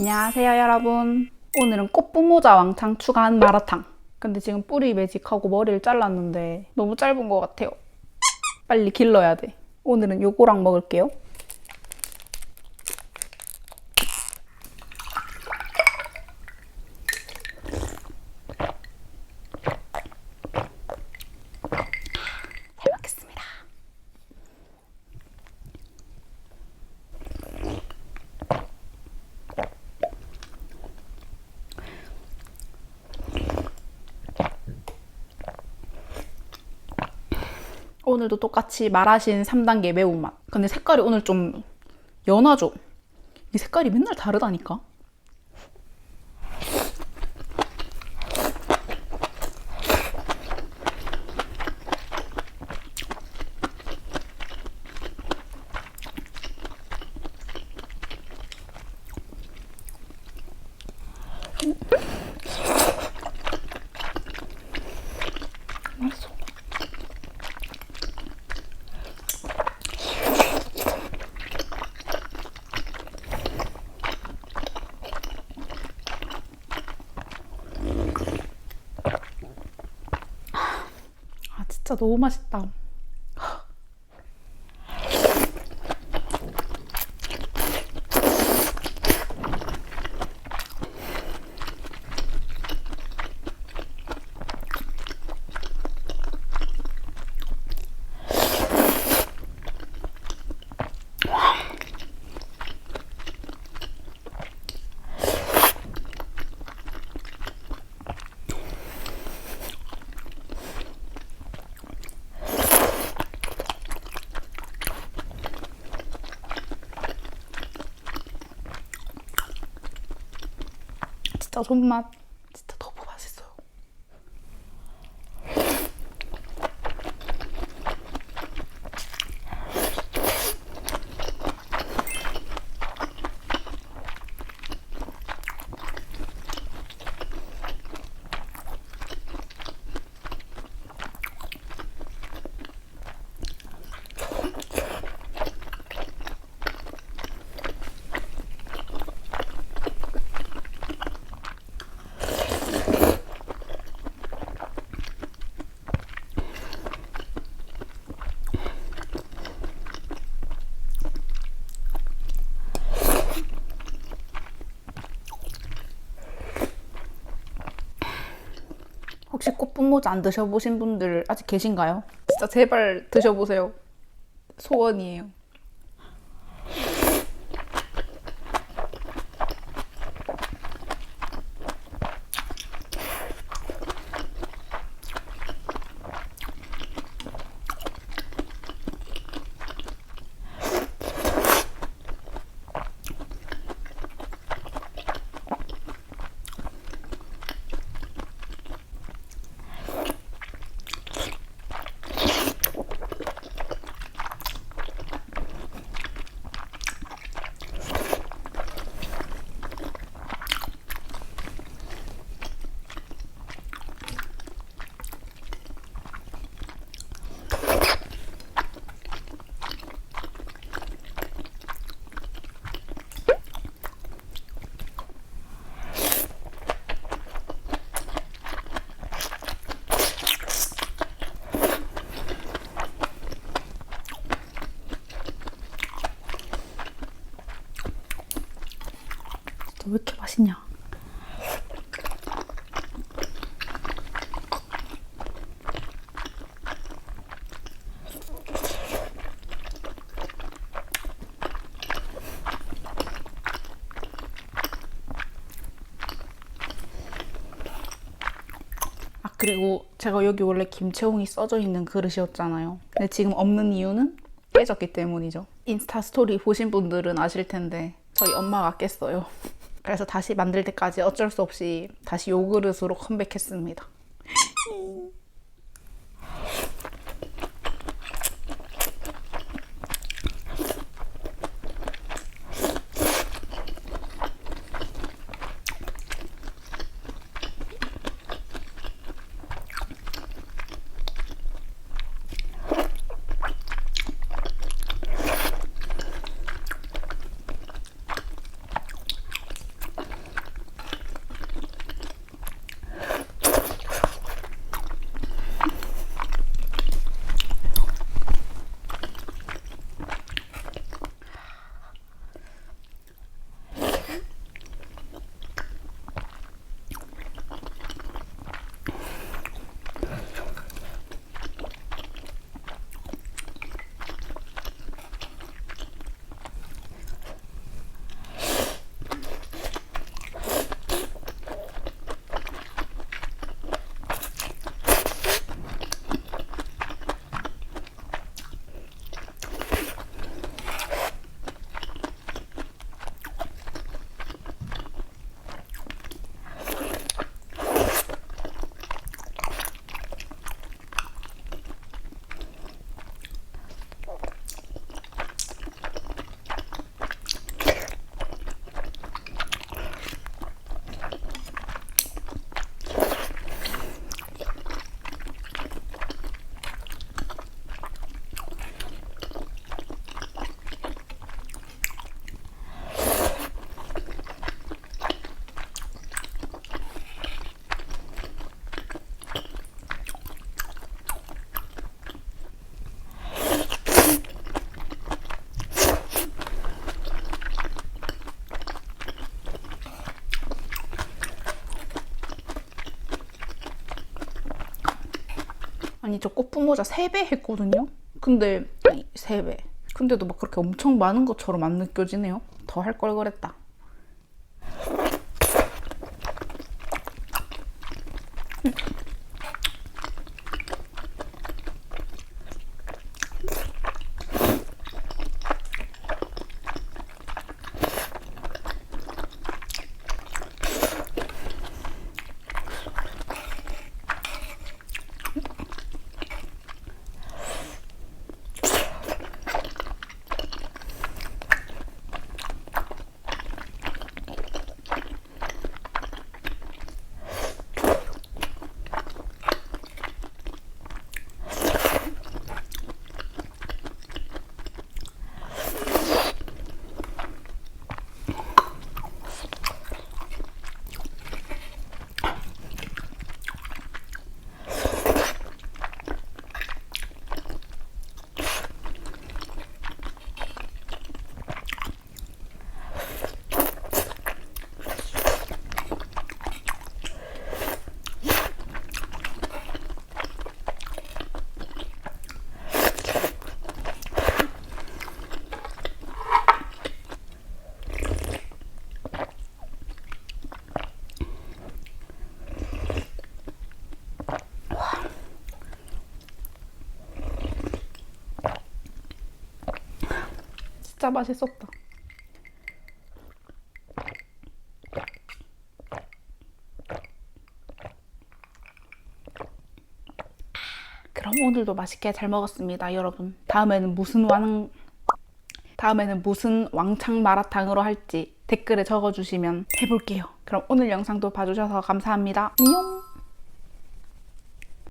안녕하세요 여러분. 오늘은 꽃분모자 왕창 추가한 마라탕. 근데 지금 뿌리 매직하고 머리를 잘랐는데 너무 짧은 것 같아요. 빨리 길러야 돼. 오늘은 요거랑 먹을게요 오늘도 똑같이 말하신 3단계 매운맛. 근데 색깔이 오늘 좀 연하죠? 이 색깔이 맨날 다르다니까? 맛있어. 아 진짜 너무 맛있다. 진 혹시 꽃분모자 안 드셔보신 분들 아직 계신가요? 진짜 제발 드셔보세요. 소원이에요. 맛있냐? 아 그리고 제가 여기 원래 김채홍이 써져 있는 그릇이었잖아요. 근데 지금 없는 이유는 깨졌기 때문이죠. 인스타 스토리 보신 분들은 아실 텐데 저희 엄마가 깼어요. 그래서 다시 만들 때까지 어쩔 수 없이 다시 요 그릇으로 컴백했습니다. 아니 저 꽃분 모자 3배 했거든요. 근데 아니 3배. 근데도 막 그렇게 엄청 많은 것처럼 안 느껴지네요. 더 할 걸 그랬다. 진짜 맛있었다. 그럼 오늘도 맛있게 잘 먹었습니다, 여러분. 다음에는 무슨 왕 다음에는 무슨 왕창 마라탕으로 할지 댓글에 적어주시면 해볼게요. 그럼 오늘 영상도 봐주셔서 감사합니다. 안녕!